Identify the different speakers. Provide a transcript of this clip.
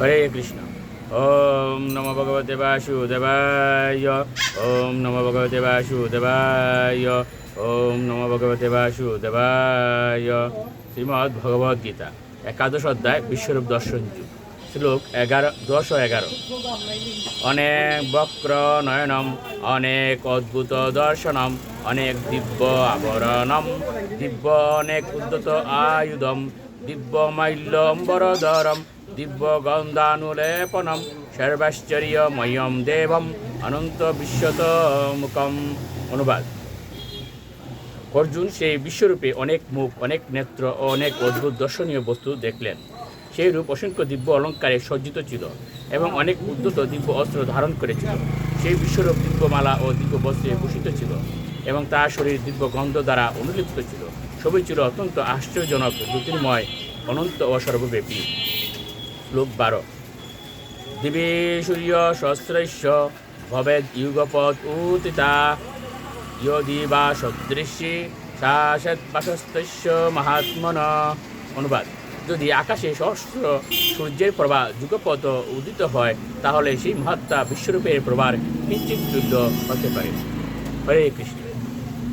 Speaker 1: হরে কৃষ্ণ। ওম নম ভগবতে বাসুদেবায়। ওম নম ভগবতে বাসুদেবায়। ওম নম ভগবতে বাসুদেবায়। শ্রীমদ্ ভগবদ গীতা, একাদশ অধ্যায়, বিশ্বরূপ দর্শন যুগ। শ্লোক এগারো, দশ ও এগারো। অনেক বক্র নয়নম, অনেক অদ্ভুত দর্শনম, অনেক দিব্য আবরণম, দিব্য অনেক উদ্যত আয়ুধম, দিব্য মাল্যম্বরধরম দিব্য গন্ধানুলেপনম সর্বাশ্চর্যময়ম দেবম অনন্ত বিশ্বত মুখম অনুবাদ অর্জুন সেই বিশ্বরূপে অনেক মুখ, অনেক নেত্র ও অনেক অদ্ভুত দর্শনীয় বস্তু দেখলেন। সেই রূপ অসংখ্য দিব্য অলঙ্কারে সজ্জিত ছিল এবং অনেক উদ্যত দিব্য অস্ত্র ধারণ করেছিল। সেই বিশ্বরূপ দিব্যমালা ও দিব্য বস্ত্রে ভূষিত ছিল এবং তার শরীর দিব্য গন্ধ দ্বারা অনুলিপ্ত ছিল। সবই ছিল অত্যন্ত আশ্চর্যজনক জ্যোতির্ময় অনন্ত ও সর্বব্যাপী। শ্লোক বারো দিবি সূর্য সহস্রৈশ্য ভবেদ যুগপৎ উতিতা ইয়দিবা সদৃশ্যে শাসৎবাসস্তস্য মহাত্মন। অনুবাদ। যদি আকাশে সহস্র সূর্যের প্রভা যুগপথ উদিত হয়, তাহলে সেই মহাত্মা বিশ্বরূপের প্রভার কিঞ্চিত যুদ্ধ হতে পারে। হরে কৃষ্ণ।